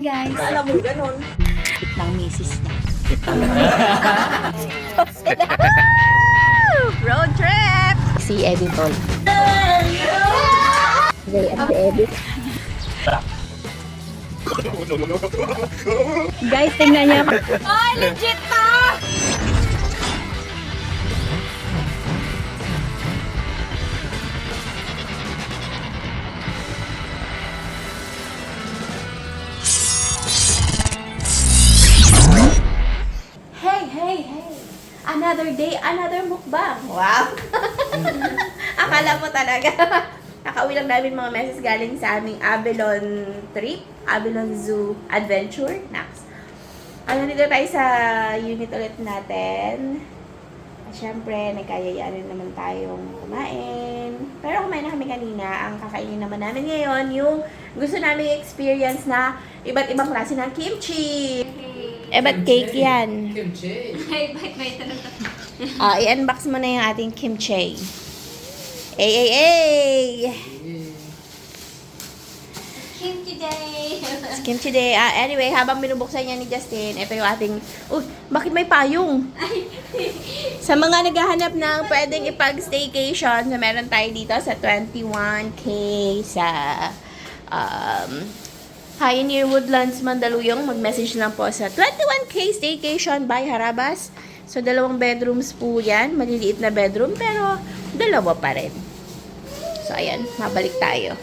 Guys, Alam mo, ganun. ng misis niya. Road trip! Si Eddie Tol. They at Eddie. Guys, tingnan niya. Ay, legit na! Another day, another mukbang. Wow! Akala mo talaga. Nakauwi lang namin mga meses galing sa aming Avalon trip. Avalon Zoo Adventure. Nax. Ano dito tayo sa unit ulit natin. At syempre, nagkayayaan naman tayong kumain. Pero kumain na kami kanina. Ang kakainin naman namin ngayon, yung gusto namin experience na iba't ibang klase ng kimchi. Eh, ba't cake yan? Kimchi. Ay, bakit may Ah, i-unbox mo na yung ating kimchi. Ay, ay, ay! Kimchi day! It's kimchi day. Ah, anyway, habang binubuksan niya ni Justin, ito yung ating... Uy, bakit may payong? sa mga naghahanap ng pwedeng ipag-staycation, so meron tayo dito sa 21K sa um, Pioneer Woodlands, Mandaluyong. Mag-message lang po sa 21K Staycation by Harabas. So, dalawang bedrooms po yan. Maliliit na bedroom, pero dalawa pa rin. So, ayan. Mabalik tayo.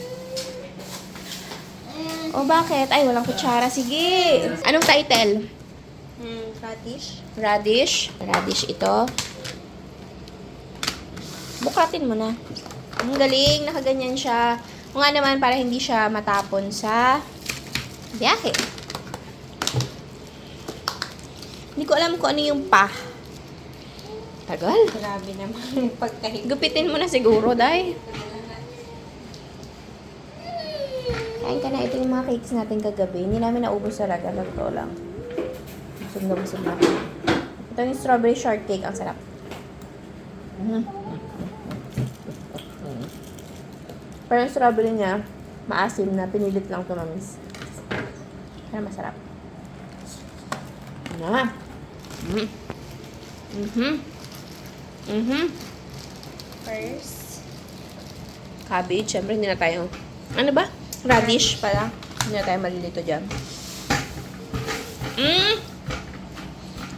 O, bakit? Ay, walang kutsara. Sige. Anong title? Hmm, radish. Radish. Radish ito. Bukatin mo na. Ang galing. Nakaganyan siya. Kung nga naman, para hindi siya matapon sa biyahe. Hindi ko alam kung ano yung pa. Tagal. Grabe naman yung pagkahiga. Gupitin mo na siguro, day. Kain ka na. Ito yung mga cakes natin kagabi. Hindi namin naubos talaga. Totoo lang. Busog na busog na. Ito yung strawberry shortcake. Ang sarap. Mhm. Pero yung strawberry niya, maasim na. Pinilit lang tumamis. Pero masarap. Na. Mhm. Mhm. Mhm. First. Cabbage. Siyempre, hindi na tayo... Ano ba? Radish pala. Hindi na tayo malilito dyan. Mm!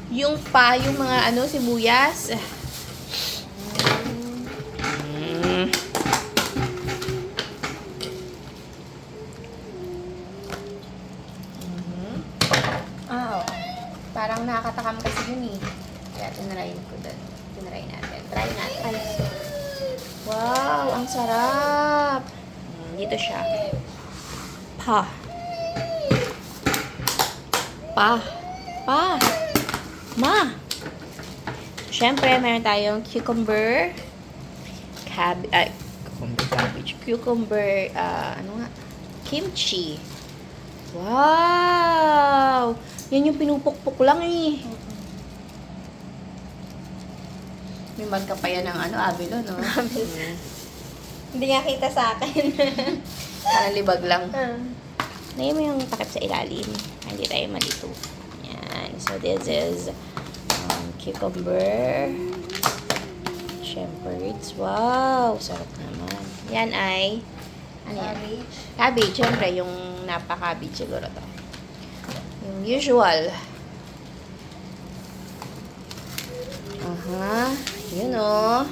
Yung pa, yung mga ano, sibuyas. Mm. Mhm. Ah, oo. Parang nakakatakam kasi yun eh. Kaya tinry ko doon. Tinry natin. Try natin. Ay. Wow, ang sarap. Mm, Dito siya. Pa. Pa. Pa. Ma. Siyempre, meron tayong cucumber. Cab ay, cucumber cabbage. Cucumber, ah, ano nga? Kimchi. Wow! Yan yung pinupukpok lang eh. May magka pa yan ng ano, abilo, no? Mm. Hindi nga kita sa akin. Parang libag lang. Ah. Lagyan mo yung takip sa ilalim. Ah, Hindi tayo malito. Yan. So, this is um, cucumber. Shepherds. Wow! Sarap naman. Yan ay ano yan? Cabbage. Cabbage. Siyempre, yung napaka-cabbage siguro to. Yung usual. Aha. Yun o.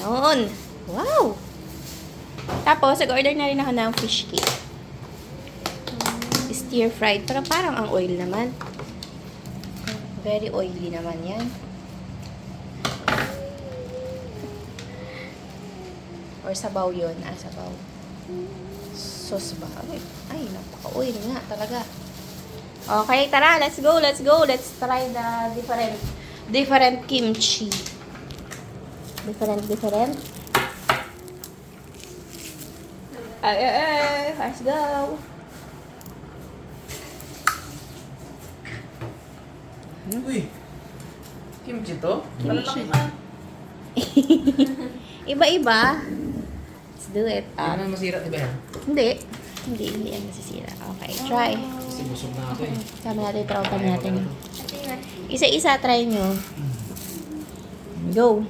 Yun. Wow! Tapos, nag-order na rin ako ng fish cake. Stir fried. Pero parang ang oil naman. Very oily naman yan. Or sabaw yun. Ah, sabaw. Sauce ba? Ay, ay napaka-oil nga talaga. Okay, tara. Let's go, let's go. Let's try the different, different kimchi. Different, different. Ay, ay, ay. Let's go. Uy! Kimchi to? Kimchi. Iba-iba. do it. Na masira, di ba yan? hindi. Hindi, hindi yan masisira. Okay, try. Kasi busog na ako eh. Sabi natin, Kaya natin. wala to. Isa-isa, try nyo. Go.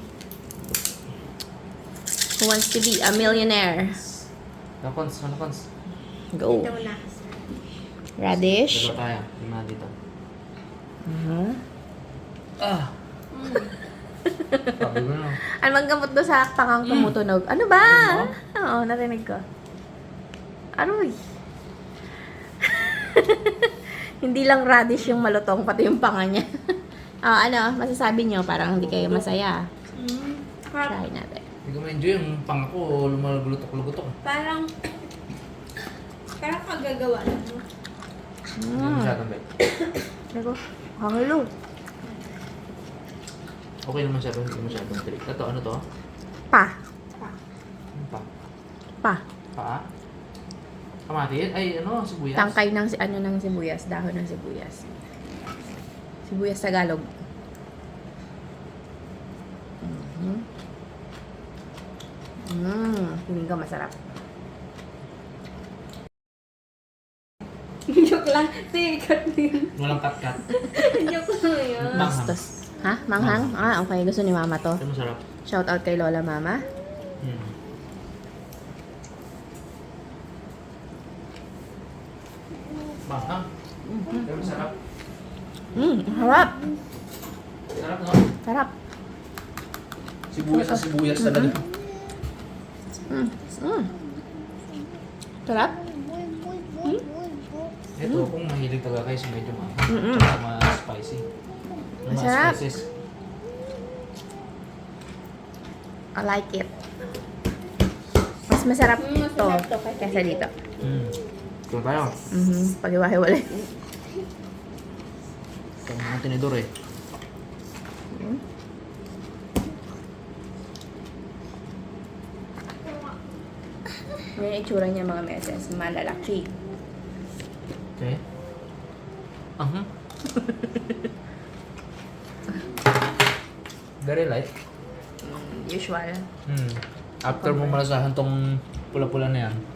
Who wants to be a millionaire? Nakons, manakons. Go. Ito na. Radish. Dalawa tayo. Lima dito. Mhm. Ah! Sabi mo na. Ano bang gamot doon sa tangang tumutunog? Ano ba? Oo, narinig ko. Aroy. hindi lang radish yung malutong, pati yung panga niya. oh, ano, masasabi nyo, parang hindi kayo masaya. Mm. Try natin. Hindi ko ma-enjoy yung pang ko, lumalugutok-lugutok. Parang, parang kagagawa lang. Hindi Mm. masyadong bet. Nago, hangalo. Okay naman siya, pero hindi masyadong trick. Ito, ano to? Pa. Ano pa? Pa. Paa? Kamatis? Ay, ano? Sibuyas? Tangkay ng, si- ano ng sibuyas, dahon ng sibuyas. Sibuyas Tagalog. Mhm. Mm, feeling ko masarap. Joke lang. Sikat din. Walang kat-kat. Joke lang yun. Manghang. Bastos. Ha? Manghang? Ah, okay. Gusto ni mama to. Ito masarap. Shout out kay Lola Mama. Hmm. Manghang. Ito masarap. Mm, harap. Sarap, no? Sarap. Sibuyas sa sibuyas talaga. Mm. Mm. Sarap. Ito, kung mahilig talaga kayo sa medyo manghang. Mm-mm. Tsaka mas spicy. Yung mga Masarap. spices. I like it. Mas masarap Mm, mas to masarap to kaysa kaysa dito. Hmm. Ito tayo. Mhm. Pag-iwahiwalay. Ito mga tinidor eh. Yan yung itsura niya mga meses. Malalaki. Okay. Aha. Very light. Usual. Hmm. After mo malasahan tong pula-pula na yan,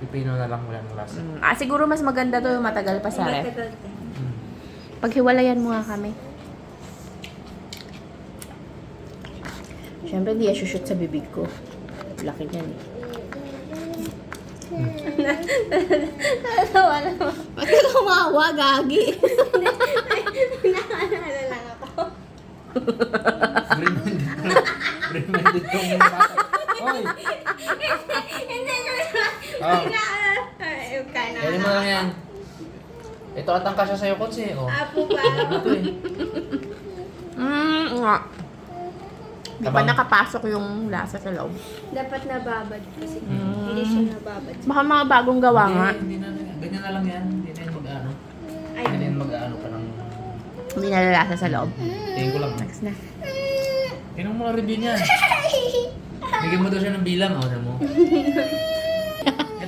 pipino na lang wala ng lasa. Mm. Ah, siguro mas maganda to yung matagal pa sa ref. Hmm. Paghiwalayan mo nga kami. Siyempre, hindi shoot sa bibig ko. Laki niyan eh. Natawa naman. Ba't ka kumawa, gagi? Nakaalala lang ako. Green-minded ko lang. Green-minded tong bata. Hoy! Hindi ko Oh, na. yan mo lang yan. Ito at ang kasya sa'yo, Konsi. Oh. Apo ba? Ano to eh? Mm, nga. Di pa Tabang. nakapasok yung lasa sa loob. Dapat nababad kasi. Mm. Hindi siya nababad. Baka mga bagong gawa nga. Hindi, hindi na, ganyan na lang yan. Hindi na yan mag-ano. Ay, Hindi na yan mag-ano pa ng... Hindi nalalasa sa loob. Tingin ko lang. Next na. Tingnan mo lang review niya. Bigyan mo daw siya ng bilang. O, mo.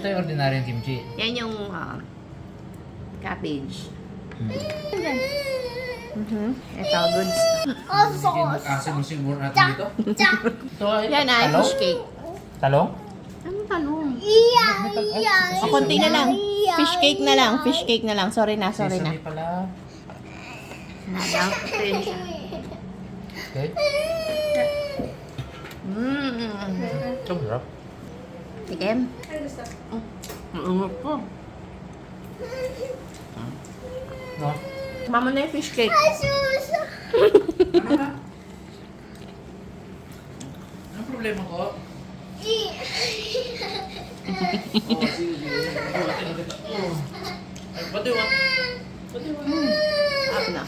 Ito yung ordinaryong kimchi. Yan yung ah, cabbage. Hmm. Mhm. Ito, goods. Sige, mag-asin mo siguro natin dito. Ito ay Yan ay talong. fish cake. Talong? Anong tanong? Ay, O, konti na lang. Fish cake na lang. Fish cake na lang. Sorry na, sorry na. Sesame pala. Nada. Okay. Mmm. Ito masarap. Tikim. ano gusto? Maungot po. No? Mama na yung fish cake. Ano ka? Anong problema ko? Oh, sige. Oh. Ay, pati wa. Pati wa. Up na.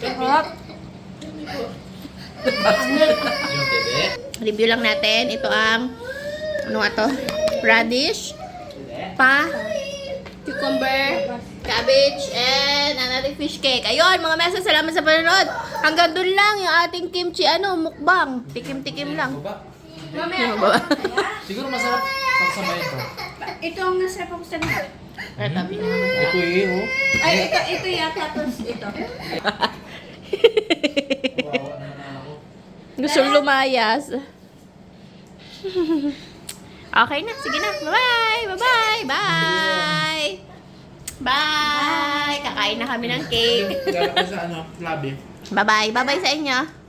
Yung tebe. Review lang natin. Ito ang, ano nga to? Radish, pa, cucumber, cabbage, and ating fish cake. Ayun, mga mesa, salamat sa panonood. Hanggang dun lang yung ating kimchi, ano, mukbang. Tikim-tikim lang. Baba. Ano ba? Siguro masarap pagsabay ito. Ito ang nasa ako sa nila. Ito, pinakamasarap. Ito eh, oh. Ay, ito, ito yata. Tapos ito. Naman. Gusto lumayas. Okay na, sige na. Bye-bye! Bye-bye! Bye! Bye! Kakain na kami ng cake. Ko sa ano, lobby. Bye-bye! Bye-bye sa inyo.